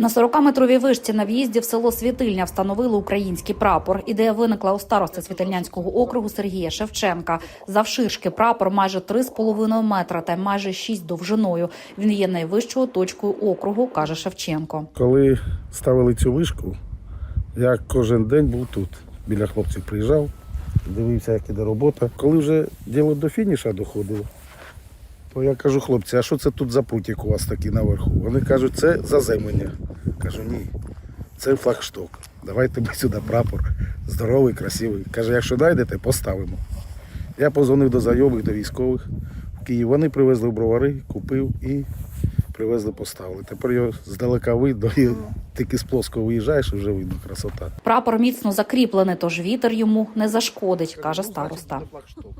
На 40-метровій вишці на в'їзді в село Світильня встановили український прапор. Ідея виникла у старости Світильнянського округу Сергія Шевченка. Завширшки прапор майже 3,5 метра та майже 6 довжиною. Він є найвищою точкою округу, каже Шевченко. Коли ставили цю вишку, я кожен день був тут. Біля хлопців приїжджав, дивився, як іде робота. Коли вже діло до фініша доходило, то я кажу, хлопці, а що це тут за путік у вас такий наверху? Вони кажуть, це заземлення. Кажу, ні, це флагшток. Давайте ми сюди прапор. Здоровий, красивий. Каже, якщо знайдете, поставимо. Я позвонив до зайомих, до військових в Київ. Вони привезли в бровари, купив і привезли, поставили. Тепер його здалека видно, і тільки з плоского виїжджаєш, і вже видно красота. Прапор міцно закріплений, тож вітер йому не зашкодить, каже староста. Флагшток.